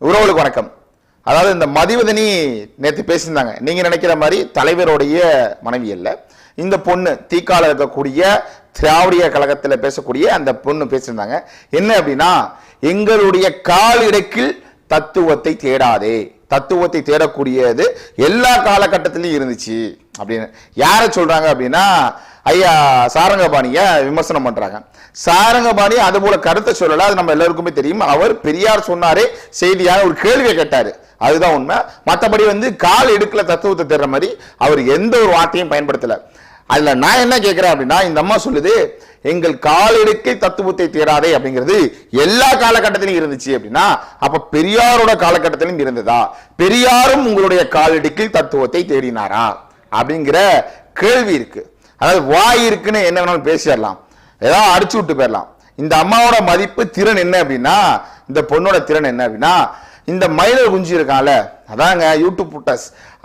உறவுகளுக்கு வணக்கம். அதாவது இந்த மதிவதனி நேற்று பேசியிருந்தாங்க. நீங்க நினைக்கிற மாதிரி தலைவருடைய மனைவி அல்ல. இந்த பொண்ணு தீக்கால இருக்கக்கூடிய திராவிடிய கழகத்தில் பேசக்கூடிய அந்த பொண்ணு பேசியிருந்தாங்க. என்ன அப்படின்னா எங்களுடைய கால் தத்துவத்தை தேடாதே. தத்துவத்தை தேடக்கூடியது எல்லா காலகட்டத்திலையும் இருந்துச்சு அப்படின்னு. யாரை சொல்றாங்க அப்படின்னா ஐயா சாரங்கபாணியை விமர்சனம் பண்றாங்க? சாரங்கபாணி அது போல கருத்தை சொல்லல அது நம்ம எல்லாருக்குமே தெரியும். அவர் பெரியார் சொன்னாரே செய்தியாக ஒரு கேள்வியை கேட்டாரு. அதுதான் உண்மை. மற்றபடி வந்து கால் எடுக்கல தத்துவத்தை தேடுற மாதிரி அவர் எந்த ஒரு வார்த்தையும் பயன்படுத்தல. அதுல நான் என்ன கேட்கிறேன் அப்படின்னா இந்த அம்மா சொல்லுது எங்கள் காலெடுக்கை தத்துவத்தை தேடாதே அப்படிங்கிறது எல்லா காலகட்டத்திலும் இருந்துச்சு அப்படின்னா அப்ப பெரியாரோட காலகட்டத்திலும் இருந்ததா? பெரியாரும் உங்களுடைய காலடிக்கில் தத்துவத்தை தேடினாரா? அப்படிங்கிற கேள்வி இருக்கு. அதாவது வாய் இருக்குன்னு என்ன வேணாலும் பேசிடலாம். ஏதாவது அடிச்சு விட்டு போயிடலாம். இந்த அம்மாவோட மதிப்பு திறன் என்ன அப்படின்னா இந்த பொண்ணோட திறன் என்ன அப்படின்னா இந்த மயிலர் குஞ்சு இருக்கான்ல அதாங்க யூடியூப் புட்டஸ்.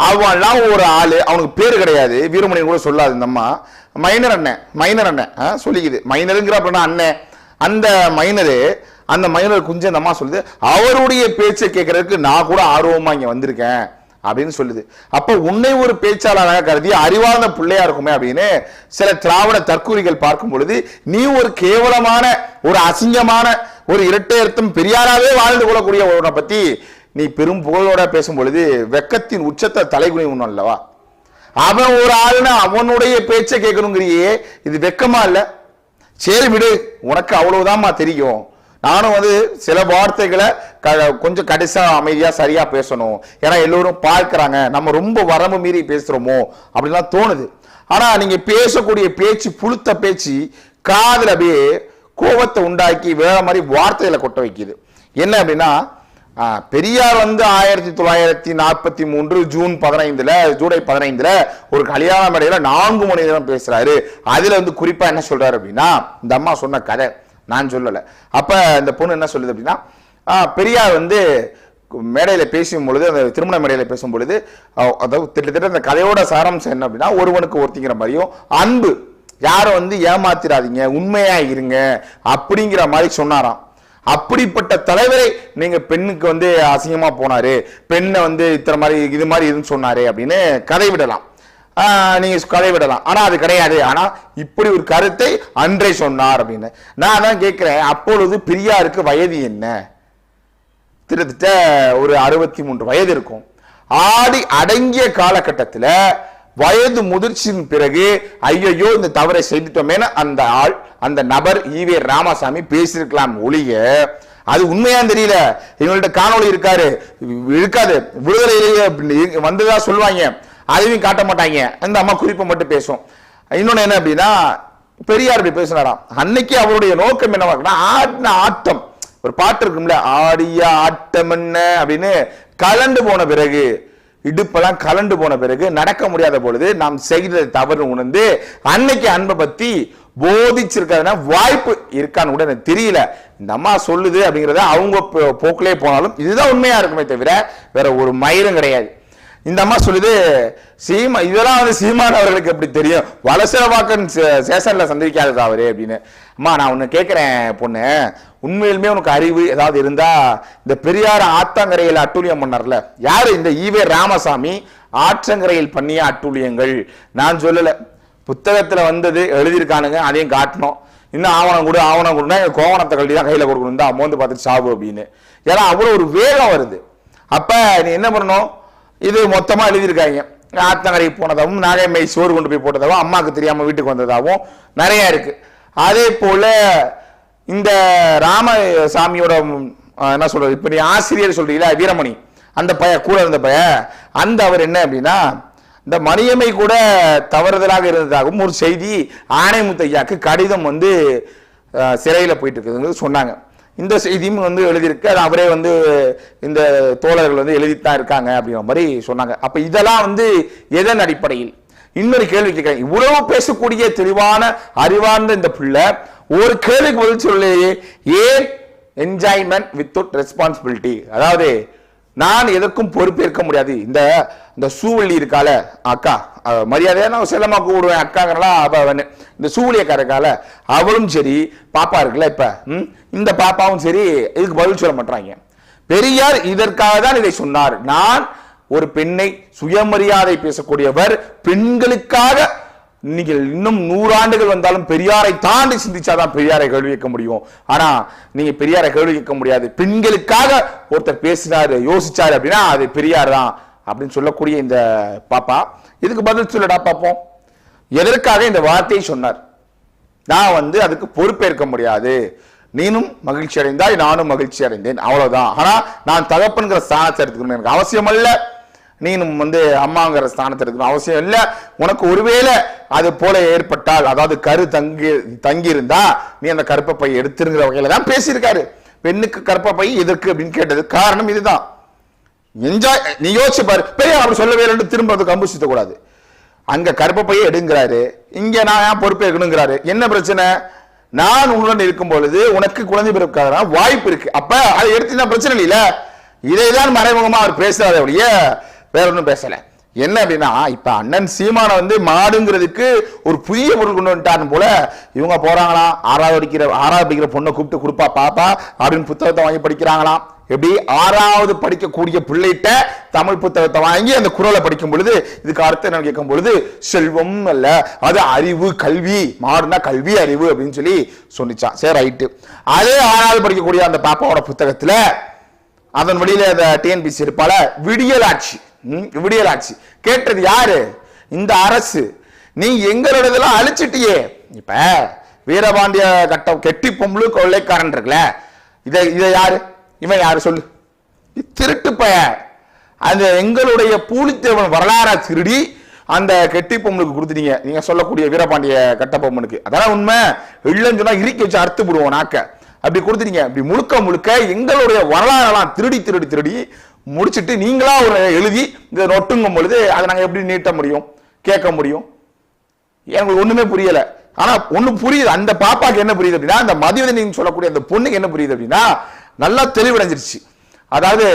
அவன்லாம் ஒரு ஆள் அவனுக்கு பேர் கிடையாது. வீரமணி கூட சொல்லாது இந்த அம்மா. மைனர் அண்ணன் மைனர் அண்ணன் ஆ, சொல்லிக்குது. மைனருங்கிற அப்படின்னா அண்ணன் அந்த மைனரு அந்த மைனர் குஞ்சு அந்த அம்மா சொல்லுது அவருடைய பேச்சை கேட்கறதுக்கு நான் கூட ஆர்வமாக இங்கே வந்திருக்கேன். அப்படின்னு சொல்லுது. அப்ப உன்னை ஒரு பேச்சாளராக கருதி அறிவார்ந்த பிள்ளையா இருக்குமே அப்படின்னு சில திராவிட தற்கூறிகள் பார்க்கும் பொழுது நீ ஒரு கேவலமான ஒரு அசிங்கமான ஒரு இரட்டையர்த்தம் பெரியாராவே வாழ்ந்து கொள்ளக்கூடிய ஒருவனை பத்தி நீ பெரும் புகழோட பேசும் பொழுது வெக்கத்தின் உச்சத்தை தலைகுனி ஒன்றும் அல்லவா? அவன் ஒரு ஆளுனா அவனுடைய பேச்சை கேட்கணுங்கிறியே இது வெக்கமா இல்ல? சரி விடு உனக்கு அவ்வளவுதான்மா தெரியும். நானும் வந்து சில வார்த்தைகளை க- கொஞ்சம் கடைசியாக அமைதியாக சரியாக பேசணும். ஏன்னா எல்லோரும் பார்க்குறாங்க. நம்ம ரொம்ப வரம்பு மீறி பேசுகிறோமோ அப்படிலாம் தோணுது. ஆனால் நீங்கள் பேசக்கூடிய பேச்சு புழுத்த பேச்சு காதில் அப்படியே கோபத்தை உண்டாக்கி வேற மாதிரி வார்த்தைகளை கொட்ட வைக்குது. என்ன அப்படின்னா பெரியார் வந்து ஆயிரத்தி தொள்ளாயிரத்தி நாற்பத்தி மூன்று ஜூன் பதினைந்துல ஜூலை பதினைந்துல ஒரு கல்யாண மேடையில் நான்கு மணி நேரம் பேசுறாரு. அதுல வந்து குறிப்பா என்ன சொல்றாரு அப்படின்னா இந்த அம்மா சொன்ன கதை. நான் சொல்லலை. அப்போ இந்த பொண்ணு என்ன சொல்லுது அப்படின்னா பெரியார் வந்து மேடையில் பேசும் பொழுது அந்த திருமண மேடையில் பேசும் பொழுது அதாவது கிட்டத்தட்ட அந்த கதையோட சாராம்சம் என்ன அப்படின்னா ஒருவனுக்கு ஒருத்திங்கிற மாதிரியும் அன்பு. யாரும் வந்து ஏமாத்திராதீங்க உண்மையாக இருங்க அப்படிங்கிற மாதிரி சொன்னாராம். அப்படிப்பட்ட தலைவரை நீங்க பெண்ணுக்கு வந்து அசிங்கமா போனாரு பெண்ணை வந்து இத்தனை மாதிரி இது மாதிரி இதுன்னு சொன்னாரு அப்படின்னு கதை விடலாம். நீங்கள் நீங்க கதை விடலாம் ஆனால் அது கிடையாது. ஆனால் இப்படி ஒரு கருத்தை அன்றே சொன்னார் அப்படின்னு. நான் தான் கேட்குறேன் அப்பொழுது பெரியாருக்கு வயது என்ன? கிட்டத்தட்ட ஒரு அறுபத்தி மூன்று வயது இருக்கும். ஆடி அடங்கிய காலகட்டத்தில் வயது முதிர்ச்சியின் பிறகு ஐயையோ இந்த தவறை செய்துட்டோமேனு அந்த ஆள் அந்த நபர் ஈவே ராமசாமி பேசியிருக்கலாம் ஒழிய அது உண்மையா தெரியல. எங்கள்கிட்ட காணொலி இருக்காரு. இருக்காது விடுதலையிலேயே வந்ததா சொல்லுவாங்க. அதையும் காட்ட மாட்டாங்க. அந்த அம்மா குறிப்பை மட்டும் பேசும். இன்னொன்று என்ன அப்படின்னா பெரியார் இப்படி பேசினாராம். அன்னைக்கு அவருடைய நோக்கம் என்னவா இருக்குன்னா ஆடின ஆட்டம். ஒரு பாட்டு இருக்கும்ல ஆடிய ஆட்டம் என்ன அப்படின்னு கலண்டு போன பிறகு இடுப்பெல்லாம் கலண்டு போன பிறகு நடக்க முடியாத பொழுது நாம் செய்தது தவறு உணர்ந்து அன்னைக்கு அன்பை பத்தி போதிச்சிருக்காதுன்னா வாய்ப்பு இருக்கான்னு கூட எனக்கு தெரியல. இந்த அம்மா சொல்லுது அப்படிங்கிறத அவங்க போ- போக்கிலே போனாலும் இதுதான் உண்மையா இருக்குமே தவிர வேற ஒரு மயிரும் கிடையாது. இந்த அம்மா சொல்லுது சீமா இதெல்லாம் வந்து சீமான் அவர்களுக்கு எப்படி தெரியும்? வலசரவாக்கன் சேஷனில் சந்திக்காததா அவரு அப்படின்னு. அம்மா நான் ஒன்று கேட்குறேன் பொண்ணு. உண்மையிலுமே உனக்கு அறிவு ஏதாவது இருந்தா இந்த பெரியார் ஆத்தங்கரையில் அட்டூழியம் பண்ணார்ல. யாரு இந்த ஈவே ராமசாமி? ஆற்றங்கரையில் பண்ணிய அட்டூழியங்கள். நான் சொல்லலை. புத்தகத்தில் வந்தது எழுதியிருக்கானுங்க அதையும் காட்டணும். இன்னும் ஆவணம் கொடு ஆவணம் கொடுனா கோவணத்தை கழட்டி தான் கையில் கொடுக்கணும் தான் அமௌண்ட் பார்த்துட்டு சாவு அப்படின்னு. ஏன்னா அவ்வளோ ஒரு வேகம் வருது. அப்போ நீ என்ன பண்ணணும்? இது மொத்தமாக எழுதியிருக்காங்க. ஆத்தங்கரைக்கு போனதாகவும் நாகைமை சோறு கொண்டு போய் போட்டதாகவும் அம்மாவுக்கு தெரியாமல் வீட்டுக்கு வந்ததாகவும் நிறையா இருக்குது அதே போல் இந்த ராமசாமியோட சாமியோட என்ன சொல்கிறது இப்போ நீ ஆசிரியர் சொல்கிறீங்களா வீரமணி? அந்த பய கூட இருந்த பய அந்த அவர் என்ன அப்படின்னா இந்த மணியம்மை கூட தவறுதலாக இருந்ததாகவும் ஒரு செய்தி ஆணைமுத்தையாக்கு கடிதம் வந்து சிறையில் போயிட்டு இருக்குதுன்னு சொன்னாங்க. இந்த செய்தியும் வந்து எழுதியிருக்கு. அது அவரே வந்து இந்த தோழர்கள் வந்து எழுதித்தான் இருக்காங்க அப்படிங்கிற மாதிரி சொன்னாங்க. அப்போ இதெல்லாம் வந்து எதன் அடிப்படையில்? இன்னொரு கேள்வி கேட்கிறேன். இவ்வளவு பேசக்கூடிய தெளிவான அறிவார்ந்த இந்த பிள்ளை ஒரு கேள்விக்கு பதில் சொல்லலையே. ஏன் என்ஜாய்மெண்ட் வித்தவுட் ரெஸ்பான்சிபிலிட்டி அதாவது நான் எதற்கும் பொறுப்பேற்க முடியாது. இந்த இந்த சூவள்ளி இருக்கால அக்கா மரியாதையாக நான் செல்லமாக கூப்பிடுவேன் அக்காங்கிறலாம் அவ அவனு. இந்த சூழியக்காரக்கால அவளும் சரி பாப்பா இருக்குல்ல இப்ப இந்த பாப்பாவும் சரி இதுக்கு பதில் சொல்ல மாட்டாங்க பெரியார் இதற்காக தான் இதை சொன்னார். நான் ஒரு பெண்ணை சுயமரியாதை பேசக்கூடியவர் பெண்களுக்காக நீங்கள் இன்னும் நூறாண்டுகள் வந்தாலும் பெரியாரை தாண்டி சிந்திச்சாதான் பெரியாரை கேள்வி கேட்க முடியும். ஆனா நீங்க பெரியாரை கேள்வி கேட்க முடியாது. பெண்களுக்காக ஒருத்தர் பேசினாரு யோசிச்சாரு அப்படின்னா அது பெரியார் தான். அப்படின்னு சொல்லக்கூடிய இந்த பாப்பா இதுக்கு பதில் சொல்லடா பார்ப்போம் எதற்காக இந்த வார்த்தையை சொன்னார்? நான் வந்து அதுக்கு பொறுப்பேற்க முடியாது. நீனும் மகிழ்ச்சி அடைந்தாய் நானும் மகிழ்ச்சி அடைந்தேன். அவ்வளவுதான். ஆனால் நான் தகப்பன்கிற ஸ்தானத்தை எடுத்துக்கணும். எனக்கு அவசியம் அல்ல. நீனும் வந்து அம்மாங்கிற ஸ்தானத்தை எடுக்கணும் அவசியம் இல்லை. உனக்கு ஒருவேளை அது போல ஏற்பட்டால் அதாவது கரு தங்கி தங்கி இருந்தா நீ அந்த கருப்பை பை எடுத்துருங்கிற வகையில தான் பேசியிருக்காரு. பெண்ணுக்கு கருப்பை பை எதற்கு அப்படின்னு கேட்டது காரணம் இதுதான். என்ஜாய் நீ யோசிச்சு பாரு. பெரிய அப்படி சொல்லவே இல்லைன்னு திரும்ப அது கம்பு சுத்தக்கூடாது. கூடாது அங்க கருப்ப எடுங்கிறாரு. இங்க நான் ஏன் பொறுப்பேற்கணுங்கிறாரு என்ன பிரச்சனை? நான் உன்னுடன் இருக்கும் பொழுது உனக்கு குழந்தை பிறக்காத வாய்ப்பு இருக்கு. அப்ப அதை எடுத்தீங்கன்னா பிரச்சனை இல்லையில இதைதான் மறைமுகமா அவர் பேசுறாரு ஒழிய வேற ஒன்றும் பேசல. என்ன அப்படின்னா இப்ப அண்ணன் சீமான வந்து மாடுங்கிறதுக்கு ஒரு புதிய பொருள் கொண்டு வந்துட்டான்னு போல இவங்க போறாங்களாம். ஆறாவது படிக்கிற ஆறாவது படிக்கிற பொண்ணை கூப்பிட்டு கொடுப்பா பாப்பா அப்படின்னு புத்தகத்தை வாங்கி படிக்கிறாங்களாம். எப்படி ஆறாவது படிக்கக்கூடிய பிள்ளைகிட்ட தமிழ் புத்தகத்தை வாங்கி அந்த குரலை படிக்கும் பொழுது இதுக்கு அர்த்தம் என்ன கேட்கும் பொழுது செல்வம் அல்ல அது அறிவு கல்வி மாடுனா கல்வி அறிவு அப்படின்னு சொல்லி சொன்னிச்சான். சரி ரைட்டு அதே ஆறாவது படிக்கக்கூடிய அந்த பாப்பாவோட புத்தகத்தில் அதன் வழியில் அந்த டிஎன்பிசி இருப்பால விடியலாட்சி. விடியலாட்சி. கேட்டது யாரு? இந்த அரசு. நீ எங்களோடதெல்லாம் அழிச்சிட்டியே. இப்ப வீரபாண்டிய கட்டம் கெட்டி பொம்பளு கொள்ளைக்காரன் இருக்குல்ல இதை இதை யாரு? இவன் யாரு சொல்லு? திருட்டு பய. அந்த எங்களுடைய பூலித்தேவன் வரலாற திருடி அந்த கெட்டி பொம்மனுக்கு கொடுத்துட்டீங்க. நீங்க சொல்லக்கூடிய வீரபாண்டிய கட்டபொம்மனுக்கு அதான் உண்மை? இல்லைன்னு சொன்னா இறுக்கி வச்சு அறுத்து விடுவோம் நாக்க. அப்படி கொடுத்துட்டீங்க. இப்படி முழுக்க முழுக்க எங்களுடைய வரலாறெல்லாம் திருடி திருடி திருடி முடிச்சிட்டு நீங்களா ஒரு எழுதி இதை நொட்டுங்கும் பொழுது அதை நாங்கள் எப்படி நீட்ட முடியும்? கேட்க முடியும்? எங்களுக்கு ஒண்ணுமே புரியல. ஆனா ஒண்ணு புரியுது. அந்த பாப்பாக்கு என்ன புரியுது அப்படின்னா அந்த மதிவதனின்னு சொல்லக்கூடிய அந்த பொண்ணுக்கு என்ன புரியுது அப்படின்னா நல்லா தெளிவடைஞ்சிருச்சு. அதாவது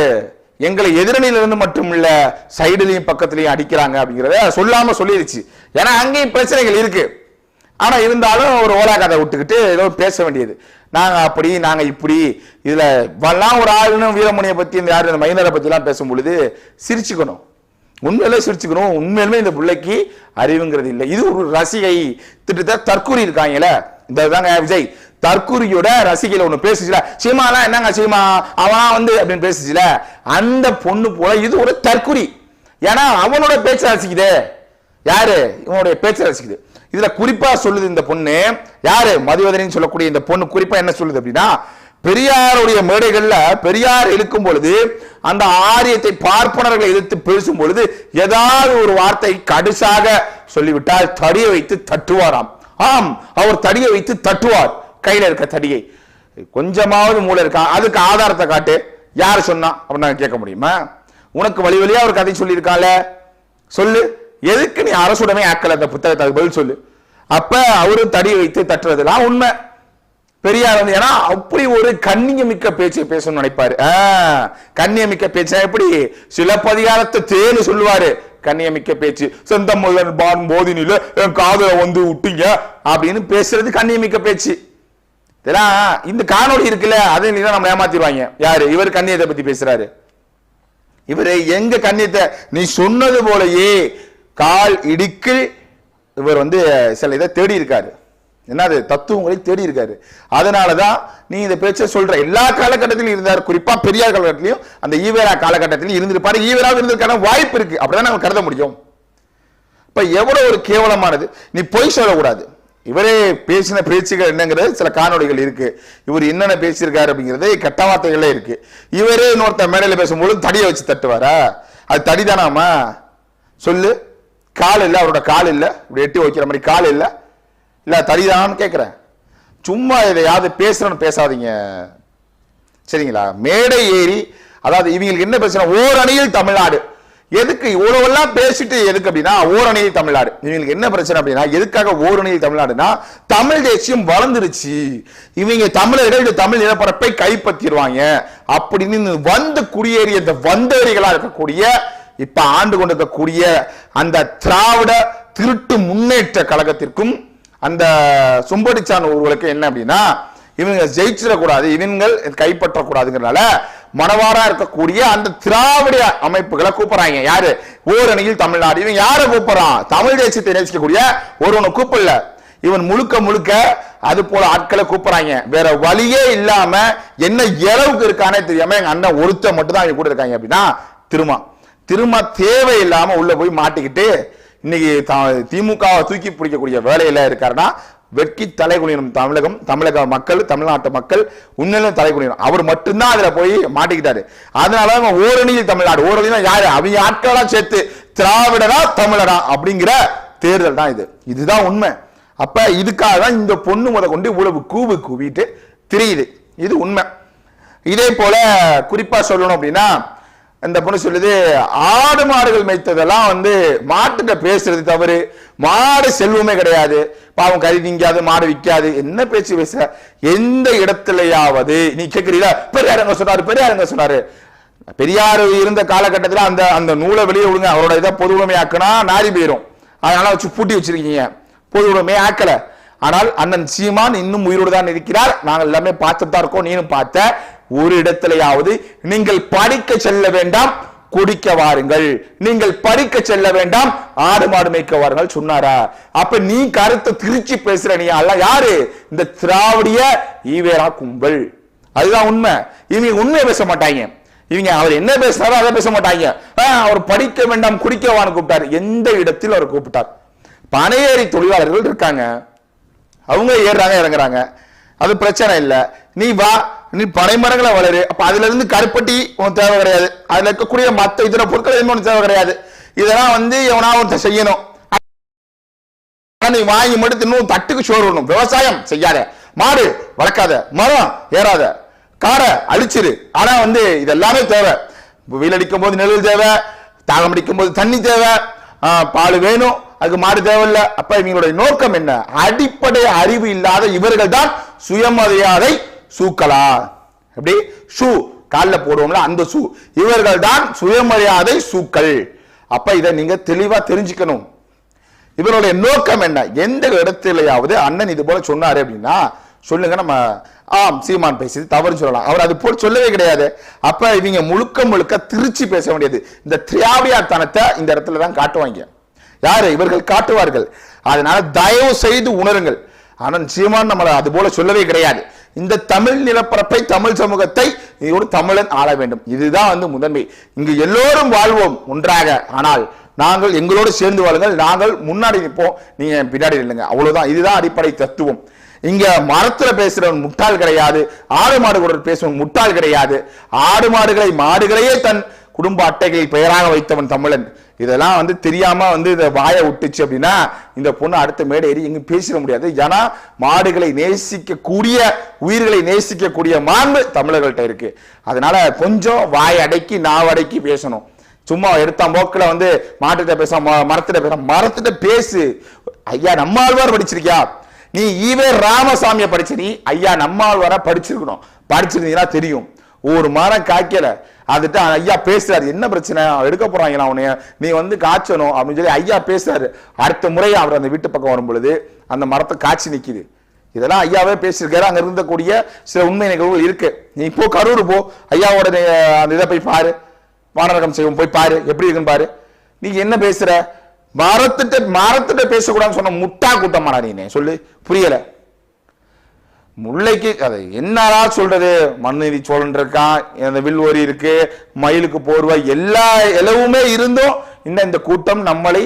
எங்களை எதிரணியிலிருந்து மட்டும் இல்ல சைடுலையும் பக்கத்துலையும் அடிக்கிறாங்க அப்படிங்கிறத சொல்லாம சொல்லிடுச்சு ஏன்னா அங்கேயும் பிரச்சனைகள் இருக்கு. ஆனா இருந்தாலும் ஒரு ஓலா கதை விட்டுக்கிட்டு ஏதோ பேச வேண்டியது. நாங்க அப்படி நாங்க இப்படி இதுல வல்லாம் ஒரு ஆளுன்னு வீரமணியை பத்தி இந்த யாரு இந்த மைனரை பத்தி எல்லாம் பேசும் பொழுது சிரிச்சுக்கணும். உண்மையிலே சிரிச்சுக்கணும். உண்மையிலுமே இந்த பிள்ளைக்கு அறிவுங்கிறது இல்லை. இது ஒரு ரசிகை திட்டத்தை தற்கூறி இருக்காங்களே இந்த தாங்க விஜய். தற்குறியோட ரசிகையில ஒண்ணு பேசுச்சுல சீமாலாம் என்னங்க சீமா? அவன் வந்து அப்படின்னு பேசுச்சுல. அந்த பொண்ணு போல இது ஒரு தற்குறி. ஏன்னா அவனோட பேச்சு ரசிக்குது. யாரு? இவனுடைய பேச்சை ரசிக்குது. இதுல குறிப்பா சொல்லுது இந்த பொண்ணு. யாரு? மதிவதனின்னு சொல்லக்கூடிய இந்த பொண்ணு குறிப்பா என்ன சொல்லுது அப்படின்னா பெரியாருடைய மேடைகள்ல பெரியார் இழுக்கும் பொழுது அந்த ஆரியத்தை பார்ப்பனர்களை எதிர்த்து பேசும் பொழுது ஏதாவது ஒரு வார்த்தை கடுசாக சொல்லிவிட்டால் தடியை வைத்து தட்டுவாராம். ஆம் அவர் தடியை வைத்து தட்டுவார். கையில் இருக்க தடியை கொஞ்சமாவது மூளை இருக்கா? அதுக்கு ஆதாரத்தை காட்டு. யார் சொன்னா? அப்படின்னு கேட்க முடியுமா? உனக்கு வழி வழியாக ஒரு கதை சொல்லியிருக்கால சொல்லு. எதுக்கு நீ அரசுடமே ஆக்கல? அந்த புத்தகத்தை அதுக்கு பதில் சொல்லு. அப்ப அவரும் தடி வைத்து தட்டுறதுலாம் உண்மை. பெரியார் வந்து ஏன்னா அப்படி ஒரு கண்ணியமிக்க பேச்சை பேசணும்னு நினைப்பாரு. ஆ, கண்ணியமிக்க பேச்சா எப்படி? சிலப்பதிகாரத்தை தேனு சொல்லுவாரு. கண்ணியமிக்க பேச்சு. செந்த முதல் பான் போதினில என் காதல வந்து விட்டீங்க அப்படின்னு பேசுறது கண்ணியமிக்க பேச்சு. இதெல்லாம் இந்த காணொளி இருக்குல்ல அதை நீ நம்ம ஏமாத்திடுவாங்க. யாரு? இவர் கண்ணியத்தை பத்தி பேசுறாரு. இவர் எங்க கண்ணியத்தை? நீ சொன்னது போலயே கால் இடுக்கு இவர் வந்து சில இதை தேடி இருக்காரு. என்னது? தத்துவங்களை தேடி இருக்காரு. அதனாலதான் நீ இந்த பேச்சை சொல்ற. எல்லா காலகட்டத்திலும் இருந்தார். குறிப்பா பெரியார் காலகட்டத்திலையும் அந்த ஈவேரா காலகட்டத்திலும் இருந்திருப்பாரு. ஈவேராவும் இருந்திருக்கான வாய்ப்பு இருக்கு. அப்படிதான் நம்ம கருத முடியும். இப்ப எவ்வளவு ஒரு கேவலமானது. நீ பொய் சொல்லக்கூடாது. இவரே பேசின பேச்சுகள் என்னங்கிறது சில காணொளிகள் இருக்கு. இவர் என்னென்ன பேசியிருக்காரு அப்படிங்கிறது கெட்ட வார்த்தைகளே இருக்கு. இவரே இன்னொருத்த மேடையில் பேசும்பொழுது தடியை வச்சு தட்டுவாரா? அது தடிதானாமா? சொல்லு. கால் இல்லை அவரோட கால் இல்லை. இப்படி எட்டி வைக்கிற மாதிரி கால் இல்லை. இல்லை தடிதானான்னு கேட்குறேன் சும்மா எதையாவது பேசுறேன்னு பேசாதீங்க. சரிங்களா? மேடை ஏறி அதாவது இவங்களுக்கு என்ன பிரச்சனை? ஓரணியில் தமிழ்நாடு. எதுக்கு இவ்வளவெல்லாம் பேசிட்டு எதுக்கு அப்படின்னா ஓரணியில் தமிழ்நாடு. இவங்களுக்கு என்ன பிரச்சனை அப்படின்னா எதுக்காக ஓரணியில் தமிழ்நாடுனா தமிழ் தேசியம் வளர்ந்துருச்சு. இவங்க தமிழர்கள் இந்த தமிழ் நிலப்பரப்பை கைப்பற்றிடுவாங்க. அப்படின்னு வந்து குடியேறிய இந்த வந்தேறிகளா இருக்கக்கூடிய இப்ப ஆண்டு கொண்டிருக்கக்கூடிய அந்த திராவிட திருட்டு முன்னேற்ற கழகத்திற்கும் அந்த சும்படிச்சான் ஊர்களுக்கு என்ன அப்படின்னா இவங்க ஜெயிச்சிடக்கூடாது இவங்கள் கைப்பற்றக்கூடாதுங்கிறனால மனவாரா இருக்கக்கூடிய அந்த திராவிட அமைப்புகளை கூப்பிடுறாங்க. யாரு? ஓரணியில் தமிழ்நாடு. இவன் யாரை கூப்பிடுறான்? தமிழ் தேசியத்தை நேசிக்கக்கூடிய ஒருவனை கூப்பிடல. இவன் முழுக்க முழுக்க அது போல ஆட்களை கூப்பிடுறாங்க. வேற வழியே இல்லாம என்ன இளவுக்கு இருக்கானே தெரியாம எங்க அண்ணன் ஒருத்த மட்டும் தான் அவங்க கூட இருக்காங்க அப்படின்னா திருமா. திருமா தேவையில்லாம உள்ள போய் மாட்டிக்கிட்டு இன்னைக்கு திமுகவை தூக்கி பிடிக்கக்கூடிய வேலையில இருக்காருன்னா வெட்கி தலைகுனியணும் தமிழகம் தமிழக மக்கள் தமிழ்நாட்டு மக்கள் உண்மையிலும் தலைகுனியணும் அவர் மட்டும்தான் அதுல போய் மாட்டிக்கிட்டாரு. அதனால அவங்க ஓரணியில் தமிழ்நாடு. ஓரணியில் யாரு? அவங்க ஆட்களா சேர்த்து திராவிடரா தமிழரா அப்படிங்கிற தேர்தல் தான் இது. இதுதான் உண்மை. அப்ப இதுக்காக தான் இந்த பொண்ணு முத கொண்டு இவ்வளவு கூவு கூவிட்டு திரியுது. இது உண்மை. இதே போல குறிப்பா சொல்லணும் அப்படின்னா இந்த பொண்ணு சொல்லுது ஆடு மாடுகள் மேய்த்ததெல்லாம் வந்து மாட்டுகிட்ட பேசுறது தவறு. மாடு செல்வமே கிடையாது. பாவம் கறி நீங்காது மாடு விற்காது. என்ன பேச்சு பேச எந்த இடத்துலயாவது. நீ கேட்கிறீங்களா பெரியார் எங்க சொன்னாரு பெரியார் எங்க சொன்னாரு. பெரியார் இருந்த காலகட்டத்தில் அந்த அந்த நூலை வெளியே விடுங்க. அவரோட இதை பொது உடைமையாக்குனா நாரி போயிடும் அதனால வச்சு பூட்டி வச்சிருக்கீங்க. பொது உடைமை ஆக்கல. ஆனால் அண்ணன் சீமான் இன்னும் உயிரோடு தான் இருக்கிறார். நாங்கள் எல்லாமே பார்த்துட்டு தான் இருக்கோம். நீனும் பார்த்த ஒரு இடத்திலேயாவது நீங்கள் படிக்க செல்ல வேண்டாம் குடிக்க வாருங்கள். நீங்கள் படிக்க செல்ல வேண்டாம் ஆடு மாடு மேய்க்க வாருங்கள் சொன்னாரா? அப்ப நீ கருத்தை திருச்சி பேசுற நீ அல்ல யாரு? இந்த திராவிடிய ஈவேரா கும்பல். அதுதான் உண்மை. இவங்க உண்மையை பேச மாட்டாங்க. இவங்க அவர் என்ன பேசுறாரோ அதை பேச மாட்டாங்க. ஆஹ், அவர் படிக்க வேண்டாம் குடிக்கவான்னு கூப்பிட்டார். எந்த இடத்தில் அவர் கூப்பிட்டார்? பனையேறி தொழிலாளர்கள் இருக்காங்க. அவங்க ஏறுறாங்க இறங்குறாங்க. அது பிரச்சனை இல்லை. நீ வா நீ பனைமரங்களை வளரு. அப்ப அதுல இருந்து கருப்பட்டி உனக்கு தேவை கிடையாது. அதுல இருக்கக்கூடிய மத்த இதர பொருட்கள் எதுவும் உனக்கு தேவை கிடையாது. இதெல்லாம் வந்து எவனா ஒருத்தன் செய்யணும். நீ வாங்கி மட்டும் இன்னும் தட்டுக்கு சோறு விடணும். விவசாயம் செய்யாத. மாடு வளர்க்காத. மரம் ஏறாத. காரை அழிச்சிரு. ஆனா வந்து இதெல்லாமே தேவை. வெயில் அடிக்கும் போது நெல் தேவை. தாகம் அடிக்கும் போது தண்ணி தேவை. பால் வேணும். அதுக்கு மாடு தேவையில்ல. அப்ப இவங்களுடைய நோக்கம் என்ன? அடிப்படை அறிவு இல்லாத இவர்கள் தான் சுயமரியாதை சூக்களா எப்படி? ஷூ கால்ல போடுவோம்ல அந்த ஷூ இவர்கள் தான் சுயமரியாதை ஷூக்கள் அப்ப இதை நீங்க தெளிவா தெரிஞ்சுக்கணும். இவருடைய நோக்கம் என்ன? எந்த இடத்துலையாவது அண்ணன் இது போல சொன்னாரு அப்படின்னா சொல்லுங்க நம்ம ஆம் சீமான் பேசியது தவறு சொல்லலாம். அவர் அது போல் சொல்லவே கிடையாது. அப்ப இவங்க முழுக்க முழுக்க திருச்சி பேச வேண்டியது. இந்த திராவியாத்தனத்தை இந்த இடத்துல தான் காட்டுவாங்க. யாரு? இவர்கள் காட்டுவார்கள். அதனால தயவு செய்து உணருங்கள். ஆனால் சீமான் நம்மளை அது போல சொல்லவே கிடையாது. இந்த தமிழ் நிலப்பரப்பை தமிழ் சமூகத்தை ஒரு தமிழன் ஆள வேண்டும். இதுதான் வந்து முதன்மை. இங்கு எல்லோரும் வாழ்வோம் ஒன்றாக. ஆனால் நாங்கள் எங்களோடு சேர்ந்து வாழுங்கள். நாங்கள் முன்னாடி நிற்போம். நீங்க பின்னாடி இல்லைங்க அவ்வளவுதான். இதுதான் அடிப்படை தத்துவம். இங்க மரத்துல பேசுறவன் முட்டாள் கிடையாது. ஆடு மாடு கூட பேசுவன் முட்டாள் கிடையாது. ஆடு மாடுகளை மாடுகளையே தன் குடும்ப அட்டைகளில் பெயராக வைத்தவன் தமிழன். இதெல்லாம் வந்து தெரியாமல் வந்து இதை வாயை விட்டுச்சு அப்படின்னா இந்த பொண்ணு அடுத்த மேடை ஏறி எங்கேயும் பேசிட முடியாது. ஏன்னா மாடுகளை நேசிக்கக்கூடிய உயிர்களை நேசிக்கக்கூடிய மாண்பு தமிழர்கள்ட்ட இருக்கு. அதனால கொஞ்சம் வாய் அடக்கி நாவடக்கி பேசணும். சும்மா எடுத்த போக்கில் வந்து மாட்டுகிட்ட பேச மரத்திட்ட பேச மரத்திட்ட பேசு. ஐயா நம்மாழ்வார் படிச்சிருக்கியா? நீ ஈவே ராமசாமியை படிச்ச நீ ஐயா நம்மாழ்வாரா படிச்சிருக்கணும். படிச்சிருந்தீங்கன்னா தெரியும். ஒரு மரம் காய்க்கலை. அதுட்டு ஐயா பேசுறாரு என்ன பிரச்சனை? எடுக்க போறாங்களா அவனைய நீ வந்து காய்ச்சணும் அப்படின்னு சொல்லி ஐயா பேசுறாரு. அடுத்த முறை அவர் அந்த வீட்டு பக்கம் வரும் பொழுது அந்த மரத்தை காய்ச்சி நிக்குது. இதெல்லாம் ஐயாவே பேசியிருக்காரு. அங்க இருந்தக்கூடிய சில உண்மை நிகழ்வுகள் இருக்கு. நீ இப்போ கரூர் போ. ஐயாவோட அந்த இதை போய் பாரு. வானரகம் செய்வோம் போய் பாரு. எப்படி இருக்குன்னு பாரு. நீ என்ன பேசுற? மரத்திட்ட மரத்திட்ட பேசக்கூடாதுன்னு சொன்ன முட்டா கூட்டமாடா நீ சொல்லு. புரியல. முல்லைக்கு அது என்னடா சொல்றது? மண்ணிதி சோழன் இருக்கான் அந்த வில்வரி இருக்கு மயிலுக்கு போர்வை எல்லா எலவுமே இருந்தும் இன்னும் இந்த கூட்டம் நம்மளை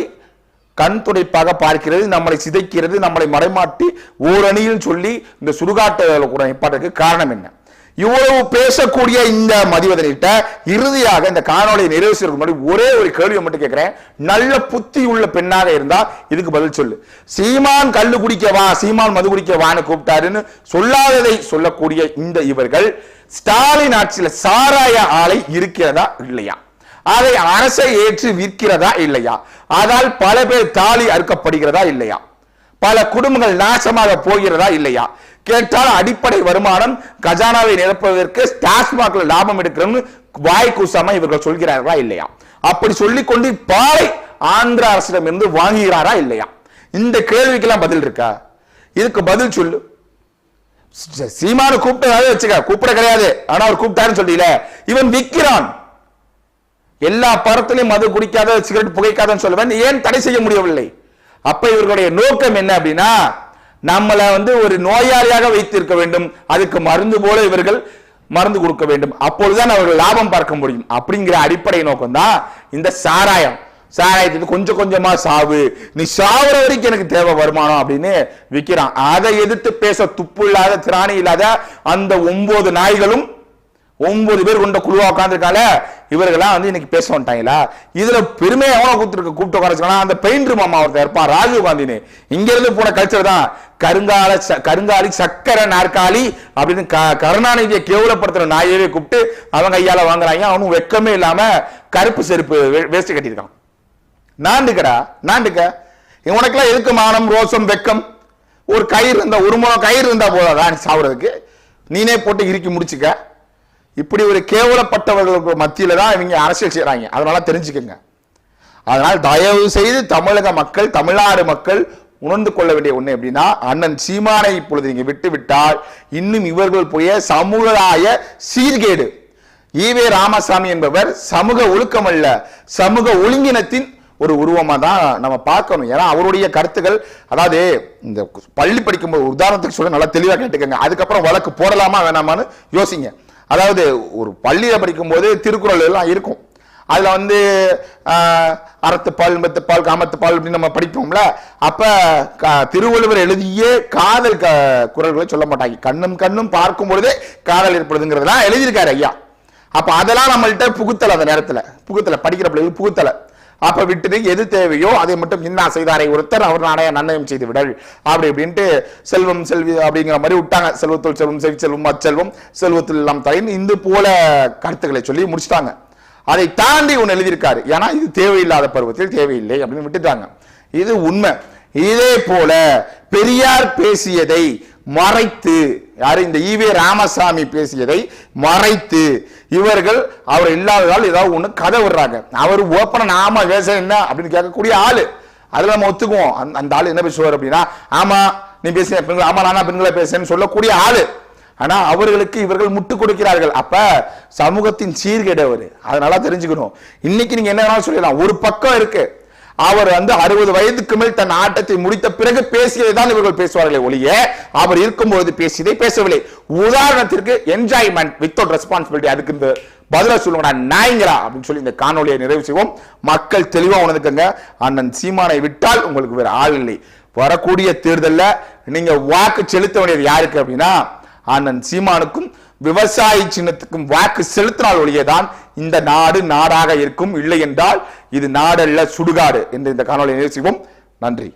கண் துடைப்பாக பார்க்கிறது நம்மளை சிதைக்கிறது நம்மளை மறைமாட்டி ஓரணியில் சொல்லி இந்த சுடுகாட்டு கூட நிப்பாட்டுக்கு காரணம் என்ன? இவ்வளவு பேசக்கூடிய இந்த மதிவதனிட்ட இறுதியாக இந்த காணொலியை நிறைவு செய்யறதுக்கு முன்னாடி ஒரே ஒரு கேள்வியை மட்டும் கேட்கிறேன். நல்ல புத்தி உள்ள பெண்ணாக இருந்தா இதுக்கு பதில் சொல்லு. சீமான் கல்லு குடிக்க வா சீமான் மது குடிக்க வான்னு கூப்பிட்டாருன்னு சொல்லாததை சொல்லக்கூடிய இந்த இவர்கள் ஸ்டாலின் ஆட்சியில சாராய ஆலை இருக்கிறதா இல்லையா? அதை அரசை ஏற்று விற்கிறதா இல்லையா? அதால் பல பேர் தாலி அறுக்கப்படுகிறதா இல்லையா? பல குடும்பங்கள் நாசமாக போகிறதா இல்லையா? கேட்டால் அடிப்படை வருமானம் கஜானாவை நிரப்புவதற்கு டாஸ்மாக்ல லாபம் எடுக்கிறோம்னு வாய் கூசாம இவர்கள் சொல்கிறார்களா இல்லையா? அப்படி சொல்லிக்கொண்டு பாலை ஆந்திர அரசிடம் இருந்து வாங்குகிறாரா இல்லையா? இந்த கேள்விக்கெல்லாம் பதில் இருக்கா? இதுக்கு பதில் சொல்லு. சீமான சீமானு கூப்பிட்டதாவது வச்சுக்க கூப்பிட கிடையாது. ஆனா அவர் கூப்பிட்டாருன்னு சொல்றீல இவன் விக்கிறான். எல்லா படத்திலையும் மது குடிக்காத சிகரெட் புகைக்காதன்னு சொல்லுவேன். ஏன் தடை செய்ய முடியவில்லை? அப்ப இவர்களுடைய நோக்கம் என்ன அப்படின்னா நம்மளை வந்து ஒரு நோயாளியாக வைத்திருக்க வேண்டும். அதுக்கு மருந்து போல இவர்கள் மருந்து கொடுக்க வேண்டும். அப்பொழுதுதான் அவர்கள் லாபம் பார்க்க முடியும். அப்படிங்கிற அடிப்படை நோக்கம் தான் இந்த சாராயம். சாராயத்துக்கு கொஞ்சம் கொஞ்சமா சாவு. நீ சாவுற வரைக்கும் எனக்கு தேவை வருமானம் அப்படின்னு விற்கிறான் அதை எதிர்த்து பேச துப்பு இல்லாத திராணி இல்லாத அந்த ஒன்பது நாய்களும் ஒன்பது பேர் கொண்ட குழுவா உட்காந்துருக்கால இவர்கள்லாம் வந்து இன்னைக்கு பேச வந்துட்டாங்களா? இதுல பெருமையை எவனோ கூப்பிட்டு கூப்பிட்டு உட்காந்துருக்காங்க அந்த பெயிண்டர் மாமா ஒருத்தர் இருப்பான் ராஜீவ் காந்தின்னு. இங்க இருந்து போன கல்ச்சர் தான். கருங்கால ச- கருங்காலி சக்கரை நாற்காலி அப்படின்னு க- கருணாநிதியை கேவலப்படுத்துற நாயவே கூப்பிட்டு அவங்க கையால வாங்குறாங்க. அவனும் வெக்கமே இல்லாம கருப்பு செருப்பு வே- கட்டியிருக்கான். நாண்டுக்கடா? நாண்டுக்க? உனக்கெல்லாம் எதுக்கு மானம் ரோசம் வெக்கம்? ஒரு கயிறு இருந்தா ஒரு முழம் கயிறு இருந்தா போதும் நீ சாவுறதுக்கு. நீனே போட்டு இறுக்கி முடிச்சுக்க. இப்படி ஒரு கேவலப்பட்டவர்களுக்கு மத்தியில் தான் இவங்க அரசியல் செய்கிறாங்க அதனால தெரிஞ்சுக்கோங்க. அதனால் தயவு செய்து தமிழக மக்கள் தமிழ்நாடு மக்கள் உணர்ந்து கொள்ள வேண்டிய ஒன்று எப்படின்னா அண்ணன் சீமானை இப்பொழுது நீங்கள் விட்டுவிட்டால் இன்னும் இவர்கள் போய சமுதாய சீர்கேடு. ஈவே ராமசாமி என்பவர் சமூக ஒழுக்கம் அல்ல சமூக ஒழுங்கினத்தின் ஒரு உருவமாக தான் நம்ம பார்க்கணும். ஏன்னா அவருடைய கருத்துக்கள் அதாவது இந்த பள்ளி படிக்கும்போது ஒரு உதாரணத்துக்கு சொல்ல நல்லா தெளிவாக கேட்டுக்கோங்க. அதுக்கப்புறம் வழக்கு போடலாமா வேணாமான்னு யோசிங்க. அதாவது ஒரு பள்ளியில் படிக்கும்போது திருக்குறள் எல்லாம் இருக்கும். அதில் வந்து அறத்துப்பால் மெத்துப்பால் காமத்துப்பால் அப்படின்னு நம்ம படிப்போம்ல அப்போ க- திருவள்ளுவர் எழுதிய காதல் க குரல்களை சொல்ல மாட்டாங்க. கண்ணும் கண்ணும் பார்க்கும் பொழுதே காதல் ஏற்படுதுங்கிறதெல்லாம் எழுதியிருக்காரு ஐயா. அப்போ அதெல்லாம் நம்மள்கிட்ட புகுத்தலை அந்த நேரத்தில். புகுத்தலை படிக்கிற பிள்ளைகள் புகுத்தலை. அப்ப விட்டுட்டு எது தேவையோ அதை மட்டும் இன்னா செய்தாரை ஒருத்தர் அவர் நாடைய நன்னயம் செய்து விடல் அப்படி இப்படின்ட்டு செல்வம் செல்வி அப்படிங்கிற மாதிரி விட்டாங்க. செல்வத்துள் செல்வம் செவி செல்வம் அச்செல்வம் செல்வத்தில் எல்லாம் தலைன்னு இந்த போல கருத்துக்களை சொல்லி முடிச்சிட்டாங்க. அதை தாண்டி ஒன்று எழுதியிருக்காரு. ஏன்னா இது தேவையில்லாத பருவத்தில் தேவையில்லை அப்படின்னு விட்டுட்டாங்க. இது உண்மை. இதே போல பெரியார் பேசியதை மறைத்து யாரு இந்த ஈவே ராமசாமி பேசியதை மறைத்து இவர்கள் அவர் இல்லாததால் ஏதாவது ஒன்று கதை விடுறாங்க. அவர் ஓப்பன நாம பேச என்ன அப்படின்னு கேட்கக்கூடிய ஆள். அதில் நம்ம ஒத்துக்குவோம். அந்த- அந்த ஆள் என்ன பேசுவார் அப்படின்னா ஆமாம் நீ பேசின பெண்கள் ஆமாம் நானா பெண்களை பேசுறேன்னு சொல்லக்கூடிய ஆள். ஆனால் அவர்களுக்கு இவர்கள் முட்டு கொடுக்கிறார்கள். அப்போ சமூகத்தின் சீர்கேடவர் அதனால தெரிஞ்சுக்கணும். இன்னைக்கு நீங்கள் என்ன வேணாலும் சொல்லலாம் ஒரு பக்கம் இருக்குது அவர் வந்து அறுபது வயதுக்கு மேல் தன் ஆட்டத்தை முடித்த பிறகு பேசியதை தான் இவர்கள் பேசுவார்களே ஒழிய அவர் இருக்கும்போது பேசியதை பேசவில்லை. உதாரணத்திற்கு என்ஜாய்மெண்ட் வித்தவுட் ரெஸ்பான்சிபிலிட்டி அதுக்கு இந்த பதில சொல்லுங்கடா நாய்ங்களா அப்படின்னு சொல்லி இந்த காணொலியை நிறைவு செய்வோம். மக்கள் தெளிவாக உணர்ந்துக்கங்க. அண்ணன் சீமானை விட்டால் உங்களுக்கு வேற ஆள் இல்லை. வரக்கூடிய தேர்தலில் நீங்க வாக்கு செலுத்த வேண்டியது யாருக்கு அப்படின்னா அண்ணன் சீமானுக்கும் விவசாயி சின்னத்துக்கும் வாக்கு செலுத்தினால் ஒழியதான் இந்த நாடு நாடாக இருக்கும். இல்லை என்றால் இது நாடல்ல சுடுகாடு என்று இந்த காணொலியை நிறைவு நன்றி.